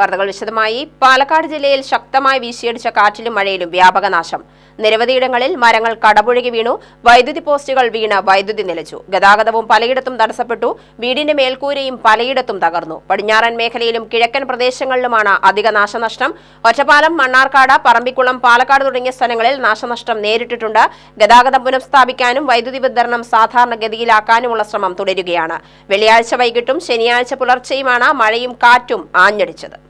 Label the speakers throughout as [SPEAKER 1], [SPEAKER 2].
[SPEAKER 1] വാർത്തകൾ വിശദമായി. പാലക്കാട് ജില്ലയിൽ ശക്തമായി വീശിയടിച്ച കാറ്റിലും മഴയിലും വ്യാപക നാശം. നിരവധിയിടങ്ങളിൽ മരങ്ങൾ കടപുഴകി വീണു. വൈദ്യുതി പോസ്റ്റുകൾ വീണ് വൈദ്യുതി നിലച്ചു. ഗതാഗതവും പലയിടത്തും തടസ്സപ്പെട്ടു. വീടിന്റെ മേൽക്കൂരയും പലയിടത്തും തകർന്നു. പടിഞ്ഞാറൻ മേഖലയിലും കിഴക്കൻ പ്രദേശങ്ങളിലുമാണ് അധിക നാശനഷ്ടം. ഒറ്റപ്പാലം മണ്ണാർക്കാട് പറമ്പിക്കുളം പാലക്കാട് തുടങ്ങിയ സ്ഥലങ്ങളിൽ നാശനഷ്ടം നേരിട്ടിട്ടുണ്ട്. ഗതാഗതം പുനഃസ്ഥാപിക്കാനും വൈദ്യുതി വിതരണം സാധാരണഗതിയിലാക്കാനുമുള്ള ശ്രമം തുടരുകയാണ്. വെള്ളിയാഴ്ച വൈകിട്ടും ശനിയാഴ്ച പുലർച്ചെയുമാണ് മഴയും കാറ്റും ആഞ്ഞടിച്ചത്.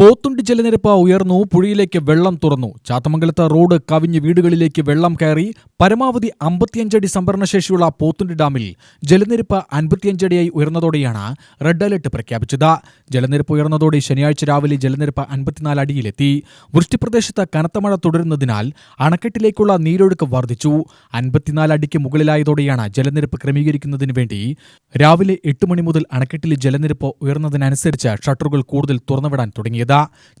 [SPEAKER 2] പോത്തുണ്ടി ജലനിരപ്പ് ഉയർന്നു പുഴയിലേക്ക് വെള്ളം തുറന്നു. ചാത്തമംഗലത്ത് റോഡ് കവിഞ്ഞ് വീടുകളിലേക്ക് വെള്ളം കയറി പരമാവധി അമ്പത്തിയഞ്ചടി സംഭരണശേഷിയുള്ള പോത്തുണ്ടി ഡാമിൽ ജലനിരപ്പ് അൻപത്തിയഞ്ചടിയായി ഉയർന്നതോടെയാണ് റെഡ് അലർട്ട് പ്രഖ്യാപിച്ചത്. ജലനിരപ്പ് ഉയർന്നതോടെ ശനിയാഴ്ച രാവിലെ ജലനിരപ്പ് അൻപത്തിനാല് അടിയിലെത്തി. വൃഷ്ടിപ്രദേശത്ത് കനത്ത മഴ തുടരുന്നതിനാൽ അണക്കെട്ടിലേക്കുള്ള നീരൊഴുക്ക് വർദ്ധിച്ചു. അൻപത്തിനാല് അടിക്ക് മുകളിലായതോടെയാണ് ജലനിരപ്പ് ക്രമീകരിക്കുന്നതിന് വേണ്ടി രാവിലെ എട്ട് മണി മുതൽ അണക്കെട്ടിലെ ജലനിരപ്പ് ഉയർന്നതിനനുസരിച്ച് ഷട്ടറുകൾ കൂടുതൽ തുറന്നുവിടാൻ തുടങ്ങിയത്.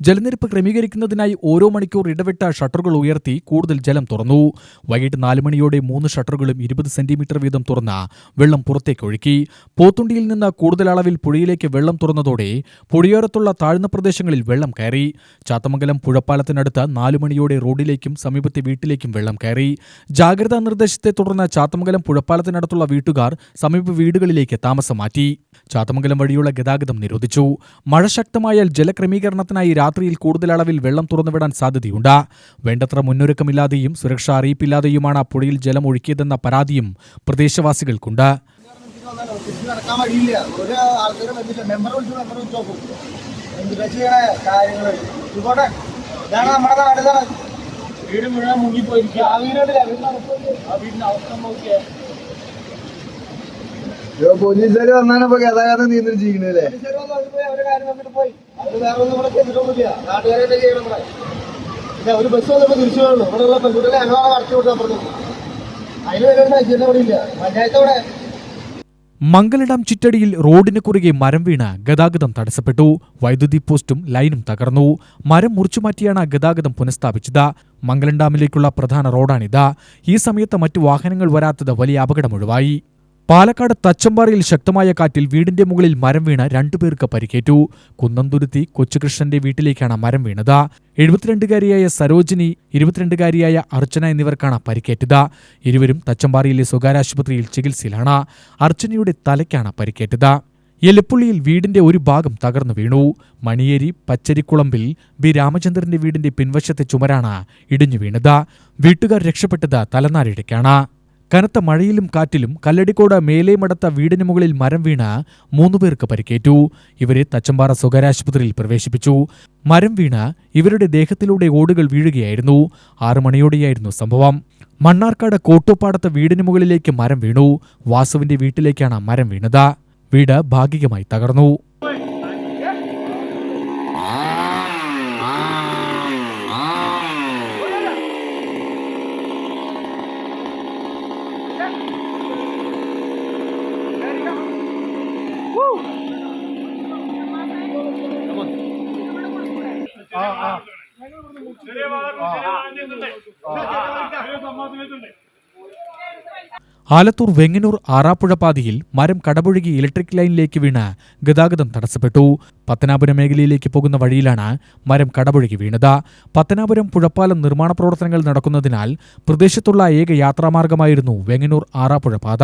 [SPEAKER 2] ജലനിരപ്പ് ക്രമീകരിക്കുന്നതിനായി ഓരോ മണിക്കൂർ ഇടവിട്ട ഷട്ടറുകൾ ഉയർത്തി കൂടുതൽ ജലം തുറന്നു. വൈകിട്ട് നാല് മണിയോടെ മൂന്ന് ഷട്ടറുകളും ഇരുപത് സെന്റിമീറ്റർ വീതം തുറന്ന വെള്ളം പുറത്തേക്ക് ഒഴുക്കി. പോത്തുണ്ടിയിൽ നിന്ന് കൂടുതൽ അളവിൽ പുഴയിലേക്ക് വെള്ളം തുറന്നതോടെ പുഴയോരത്തുള്ള താഴ്ന്ന പ്രദേശങ്ങളിൽ വെള്ളം കയറി. ചാത്തമംഗലം പുഴപ്പാലത്തിനടുത്ത് നാലു മണിയോടെ റോഡിലേക്കും സമീപത്തെ വീട്ടിലേക്കും വെള്ളം കയറി. ജാഗ്രതാ നിർദ്ദേശത്തെ തുടർന്ന് ചാത്തമംഗലം പുഴപ്പാലത്തിനടുത്തുള്ള വീട്ടുകാർ സമീപ വീടുകളിലേക്ക് താമസം മാറ്റി. ചാത്തമംഗലം വഴിയുള്ള ഗതാഗതം നിരോധിച്ചു. മഴ ശക്തമായാൽ ജലക്രമീകരണത്തിനായി രാത്രിയിൽ കൂടുതൽ അളവിൽ വെള്ളം തുറന്നുവിടാൻ സാധ്യതയുണ്ട്. വേണ്ടത്ര മുന്നൊരുക്കമില്ലാതെയും സുരക്ഷാ അറിയിപ്പില്ലാതെയുമാണ് പുഴയിൽ ജലം ഒഴുക്കിയതെന്ന പരാതിയും പ്രദേശവാസികൾക്കുണ്ട്.
[SPEAKER 3] വീട് മുഴുവൻ മുങ്ങിപ്പോയിരിക്കുക ആ വീടില്ല ആ വീടിന്റെ അവസ്ഥ നോക്കിയേ.
[SPEAKER 4] പോലീസുകാർ വന്നാണ് ഇപ്പൊ ഗതാഗതം
[SPEAKER 3] ചെയ്യണം ഒരു ബസ് വന്നപ്പോ തിരിച്ചു വരുന്നു ഇവിടെ ഉള്ള പെൺകുട്ടികളെ ഞങ്ങളാണ് അടച്ചു വിട്ടു അപ്പുറത്ത്. അതിന് വരുന്ന ഐശ്വര്യം ഇവിടെ ഇല്ല. പഞ്ചായത്തോടെ
[SPEAKER 2] മംഗലഡാം ചുറ്റടിയിൽ റോഡിന് കുറുകെ മരം വീണ് ഗതാഗതം തടസ്സപ്പെട്ടു. വൈദ്യുതി പോസ്റ്റും ലൈനും തകർന്നു. മരം മുറിച്ചുമാറ്റിയാണ് ഗതാഗതം പുനഃസ്ഥാപിച്ചത്. മംഗലം ഡാമിലേക്കുള്ള പ്രധാന റോഡാണിത്. ഈ സമയത്ത് മറ്റു വാഹനങ്ങൾ വരാത്തത് വലിയ അപകടമൊഴിവായി പാലക്കാട് തച്ചമ്പാറയിൽ ശക്തമായ കാറ്റിൽ വീടിന്റെ മുകളിൽ മരം വീണ് രണ്ടുപേർക്ക് പരിക്കേറ്റു. കുന്നംതുരുത്തി കൊച്ചുകൃഷ്ണന്റെ വീട്ടിലേക്കാണ് മരം വീണത്. എഴുപത്തിരണ്ടുകാരിയായ സരോജിനി ഇരുപത്തിരണ്ടുകാരിയായ അർച്ചന എന്നിവർക്കാണ് പരിക്കേറ്റത്. ഇരുവരും തച്ചമ്പാറയിലെ സ്വകാര്യ ആശുപത്രിയിൽ ചികിത്സയിലാണ്. അർച്ചനയുടെ തലയ്ക്കാണ് പരിക്കേറ്റത്. എലപ്പുള്ളിയിൽ വീടിന്റെ ഒരു ഭാഗം തകർന്നു വീണു. മണിയേരി പച്ചരിക്കുളമ്പിൽ ബി. രാമചന്ദ്രന്റെ വീടിന്റെ പിൻവശത്തെ ചുമരാണ് ഇടിഞ്ഞു വീണത്. വീട്ടുകാർ രക്ഷപ്പെട്ടത് തലനാരിഴയ്ക്കാണ്. കനത്ത മഴയിലും കാറ്റിലും കല്ലടിക്കോട് മേലേമടത്ത വീടിന് മുകളിൽ മരം വീണ് മൂന്നുപേർക്ക് പരിക്കേറ്റു. ഇവരെ തച്ചമ്പാറ സ്വകാര്യ ആശുപത്രിയിൽ പ്രവേശിപ്പിച്ചു. മരം വീണ് ഇവരുടെ ദേഹത്തിലൂടെ ഓടുകൾ വീഴുകയായിരുന്നു. ആറു മണിയോടെയായിരുന്നു സംഭവം. മണ്ണാർക്കാട് കോട്ടോപ്പാടത്ത് വീടിന് മുകളിലേക്ക് മരം വീണു. വാസുവിന്റെ വീട്ടിലേക്കാണ് മരം വീണത്. വീട് ഭാഗികമായി തകർന്നു. ആലത്തൂർ വെങ്ങനൂർ ആറാപ്പുഴ പാതിയിൽ മരം കടപുഴകി ഇലക്ട്രിക് ലൈനിലേക്ക് വീണ് ഗതാഗതം തടസ്സപ്പെട്ടു. പത്തനാപുരം മേഖലയിലേക്ക് പോകുന്ന വഴിയിലാണ് മരം കടപുഴകി വീണത്. പത്തനാപുരം പുഴപ്പാലം നിർമ്മാണ പ്രവർത്തനങ്ങൾ നടക്കുന്നതിനാൽ പ്രദേശത്തുള്ള ഏക യാത്രാമാർഗമായിരുന്നു വെങ്ങനൂർ ആറാപ്പുഴ പാത.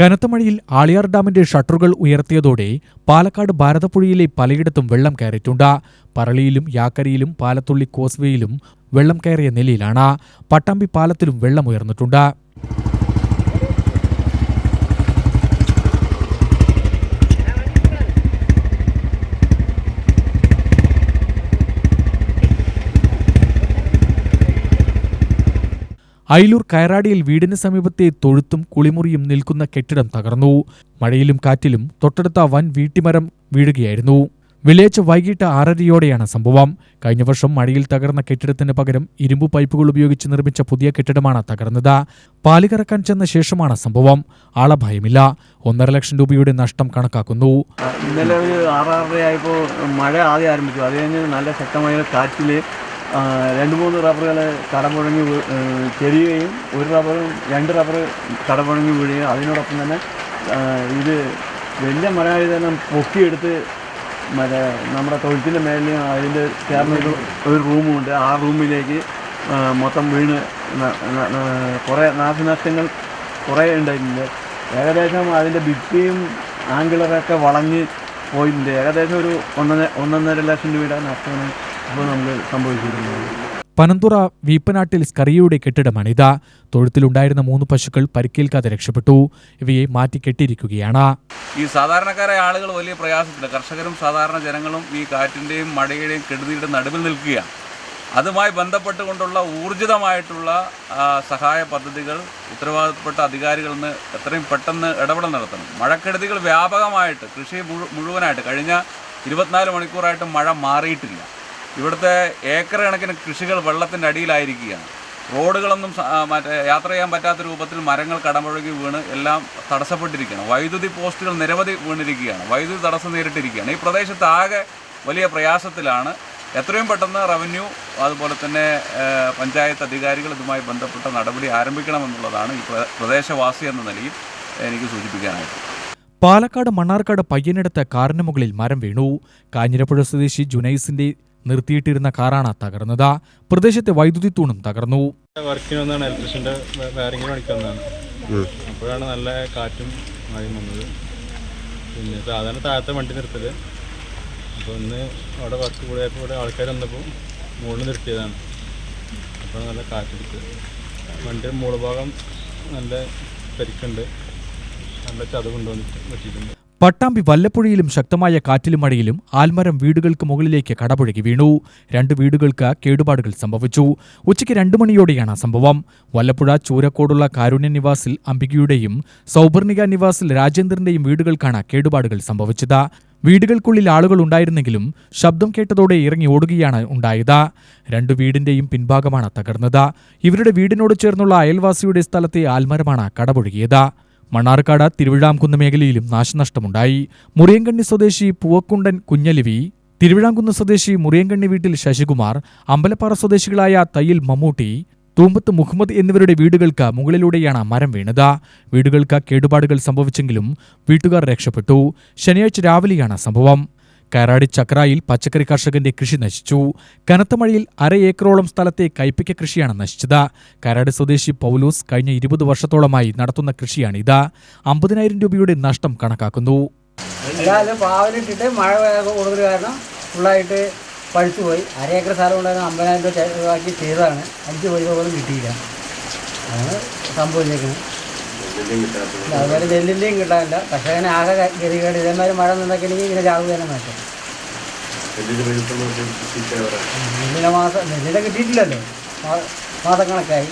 [SPEAKER 2] കനത്ത മഴയിൽ ആളിയാർ ഡാമിന്റെ ഷട്ടറുകൾ ഉയർത്തിയതോടെ പാലക്കാട് ഭാരതപ്പുഴയിലെ പലയിടത്തും വെള്ളം കയറിയിട്ടുണ്ട്. പറളിയിലും യാക്കരയിലും പാലത്തുള്ളി കോസ്വേയിലും വെള്ളം കയറിയ നിലയിലാണ്. പട്ടാമ്പി പാലത്തിലും വെള്ളം ഉയർന്നിട്ടുണ്ട്. അയിലൂർ കയറാടിയിൽ വീടിന് സമീപത്തെ തൊഴുത്തും കുളിമുറിയും നിൽക്കുന്ന കെട്ടിടം തകർന്നു. മഴയിലും കാറ്റിലും തൊട്ടടുത്ത വൻ വീട്ടിമരം വീഴുകയായിരുന്നു. വെള്ളിയാഴ്ച വൈകിട്ട് ആറരയോടെയാണ് സംഭവം. കഴിഞ്ഞ വർഷം മഴയിൽ തകർന്ന കെട്ടിടത്തിന് പകരം ഇരുമ്പ് പൈപ്പുകൾ ഉപയോഗിച്ച് നിർമ്മിച്ച പുതിയ കെട്ടിടമാണ് തകർന്നത്. പാൽ കറക്കാൻ ചെന്ന ശേഷമാണ് സംഭവം. ആളഭയമില്ല. ഒന്നര ലക്ഷം രൂപയുടെ നഷ്ടം കണക്കാക്കുന്നു.
[SPEAKER 5] ഇന്നലെ ഒരു ആറാറരയായപ്പോൾ മഴ ആദ്യം ആരംഭിച്ചു. അത് കഴിഞ്ഞ് നല്ല ശക്തമായ കാറ്റിൽ രണ്ട് മൂന്ന് റബ്ബറുകൾ കടമുഴങ്ങി ചെരിയുകയും ഒരു റബ്ബറും രണ്ട് റബ്ബർ കടമുഴങ്ങി വീഴുകയും അതിനോടൊപ്പം തന്നെ ഇത് വലിയ ആയതെല്ലാം പൊക്കിയെടുത്ത് മറ്റേ നമ്മുടെ തൊഴുത്തിന്റെ മേലിൽ അതിന്റെ ചേർന്ന ഒരു റൂമുണ്ട്. ആ റൂമിലേക്ക് മൊത്തം വീണ് കുറേ നാശനഷ്ടങ്ങൾ കുറേ ഉണ്ടായിട്ടുണ്ട്. ഏകദേശം അതിന്റെ ഭിത്തിയും ആംഗിളറൊക്കെ വളഞ്ഞ് പോയിട്ടുണ്ട്. ഏകദേശം ഒരു ഒന്നര ഒന്നൊന്നര ലക്ഷം രൂപയുടെ നഷ്ടമാണ്. ഇപ്പോൾ
[SPEAKER 2] പനന്തുറ വീപ്പനാട്ടിൽ സ്കറിയയുടെ കെട്ടിടമാണിത് തൊഴുത്തിലുണ്ടായിരുന്ന മൂന്ന് പശുക്കൾ പരിക്കേൽക്കാതെ രക്ഷപ്പെട്ടു. ഇവയെ മാറ്റി കെട്ടിയിരിക്കുകയാണ്.
[SPEAKER 6] ഈ സാധാരണക്കാരായ ആളുകൾ വലിയ പ്രയാസത്തില്ല കർഷകരും സാധാരണ ജനങ്ങളും ഈ കാറ്റിന്റെയും മഴയുടെയും കെടുതിയുടെ നടുവിൽ നിൽക്കുകയാണ്. അതുമായി ബന്ധപ്പെട്ടുകൊണ്ടുള്ള ഊർജിതമായിട്ടുള്ള സഹായ പദ്ധതികൾ ഉത്തരവാദിത്തപ്പെട്ട അധികാരികളിൽ നിന്ന് എത്രയും പെട്ടെന്ന് ഇടപെടൽ നടത്തണം. മഴക്കെടുതികൾ വ്യാപകമായിട്ട് കൃഷി മുഴുവനായിട്ട് കഴിഞ്ഞ ഇരുപത്തിനാല് മണിക്കൂറായിട്ട് മഴ മാറിയിട്ടില്ല. ഇവിടുത്തെ ഏക്കർ കണക്കിന് കൃഷികൾ വെള്ളത്തിന്റെ അടിയിലായിരിക്കുകയാണ്. റോഡുകളൊന്നും മറ്റേ യാത്ര ചെയ്യാൻ പറ്റാത്ത രൂപത്തിൽ മരങ്ങൾ കടമുഴകി വീണ് എല്ലാം തടസ്സപ്പെട്ടിരിക്കുകയാണ്. വൈദ്യുതി പോസ്റ്റുകൾ നിരവധി വീണിരിക്കുകയാണ്. വൈദ്യുതി തടസ്സം നേരിട്ടിരിക്കുകയാണ്. ഈ പ്രദേശത്ത് ആകെ വലിയ പ്രയാസത്തിലാണ്. എത്രയും പെട്ടെന്ന് റവന്യൂ അതുപോലെ തന്നെ പഞ്ചായത്ത് അധികാരികൾ ഇതുമായി ബന്ധപ്പെട്ട നടപടി ആരംഭിക്കണമെന്നുള്ളതാണ് ഈ പ്ര- പ്രദേശവാസി എന്ന നിലയിൽ എനിക്ക് സൂചിപ്പിക്കാനായിട്ട്.
[SPEAKER 2] പാലക്കാട് മണ്ണാർക്കാട് പയ്യനടുത്ത കാറിന് മുകളിൽ മരം വീണു. കാഞ്ഞിരപ്പുഴ സ്വദേശി ജുനൈസിന്റെ നിർത്തിയിട്ടിരുന്ന കാറാണ് തകർന്നത്. പ്രദേശത്തെ വൈദ്യുതി തൂണും തകർന്നു.
[SPEAKER 7] വർക്കിന് വന്നാണ് ഇലക്ട്രീഷ്യന്റെ വയറിങ്ങിന് പണിക്ക് വന്നതാണ്. അപ്പോഴാണ് നല്ല കാറ്റും വന്നത്. പിന്നെ സാധാരണ താഴത്തെ വണ്ടി നിർത്തൽ. അപ്പോൾ അവിടെ വർക്ക് കൂടിയപ്പോൾ ഇവിടെ ആൾക്കാർ വന്നപ്പോൾ മുകളിൽ നിർത്തിയതാണ്. അപ്പോൾ നല്ല കാറ്റെടുത്തത് വണ്ടിയുടെ മുകൾ ഭാഗം നല്ല പരിക്കുണ്ട്. നല്ല ചതവുണ്ട് എന്ന് വെട്ടിയിട്ടുണ്ട്.
[SPEAKER 2] പട്ടാമ്പി വല്ലപ്പുഴയിലും ശക്തമായ കാറ്റിലും മഴയിലും ആൽമരം വീടുകൾക്ക് മുകളിലേക്ക് കടപുഴകി വീണു. രണ്ട് വീടുകൾക്ക് കേടുപാടുകൾ സംഭവിച്ചു. ഉച്ചയ്ക്ക് രണ്ടു മണിയോടെയാണ് സംഭവം. വല്ലപ്പുഴ ചൂരക്കോടുള്ള കാരുണ്യ നിവാസിൽ അംബികയുടെയും സൗപർണിക നിവാസിൽ രാജേന്ദ്രന്റെയും വീടുകൾക്കാണ് കേടുപാടുകൾ സംഭവിച്ചത്. വീടുകൾക്കുള്ളിൽ ആളുകൾ ഉണ്ടായിരുന്നെങ്കിലും ശബ്ദം കേട്ടതോടെ ഇറങ്ങി ഓടുകയാണ് ഉണ്ടായത്. രണ്ടു വീടിന്റെയും പിൻഭാഗമാണ് തകർന്നത്. ഇവരുടെ വീടിനോട് ചേർന്നുള്ള അയൽവാസിയുടെ സ്ഥലത്തെ ആൽമരമാണ് കടപുഴകിയത്. മണ്ണാർക്കാട് തിരുവിഴാംകുന്ന് മേഖലയിലും നാശനഷ്ടമുണ്ടായി. മുറിയങ്കണ്ണി സ്വദേശി പൂവക്കുണ്ടൻ കുഞ്ഞലിവി തിരുവിഴാംകുന്ന് സ്വദേശി മുറിയങ്കണ്ണി വീട്ടിൽ ശശികുമാർ അമ്പലപ്പാറ സ്വദേശികളായ തയ്യിൽ മമ്മൂട്ടി തൂമ്പത്ത് മുഹമ്മദ് എന്നിവരുടെ വീടുകൾക്ക് മുകളിലൂടെയാണ് മരം വീണത്. വീടുകൾക്ക് കേടുപാടുകൾ സംഭവിച്ചെങ്കിലും വീട്ടുകാർ രക്ഷപ്പെട്ടു. ശനിയാഴ്ച രാവിലെയാണ് സംഭവം. കയറാടി ചക്രായിൽ പച്ചക്കറി കർഷകന്റെ കൃഷി നശിച്ചു. കനത്ത മഴയിൽ അര ഏക്കറോളം സ്ഥലത്തെ കൈപ്പയ്ക്ക കൃഷിയാണ് നശിച്ചത്. കരാട് സ്വദേശി പൗലൂസ് കഴിഞ്ഞ ഇരുപത് വർഷത്തോളമായി നടത്തുന്ന കൃഷിയാണിത്. അമ്പതിനായിരം രൂപയുടെ നഷ്ടം കണക്കാക്കുന്നു.
[SPEAKER 8] സംഭവിച്ചേക്കുന്നത് അതുപോലെ നെല്ലിന്റെയും കിട്ടാനില്ല കർഷകനെ ആകെ ഗതികേട് ഇതേമാതിരി മഴ നിന്നൊക്കെയാണെങ്കിൽ ഇങ്ങനെ ചാവുക തന്നെ മാറ്റം. നെല്ലിന്റെ മാസം നെല്ലിന്റെ കിട്ടിയിട്ടില്ലല്ലോ. മാസക്കണക്കായി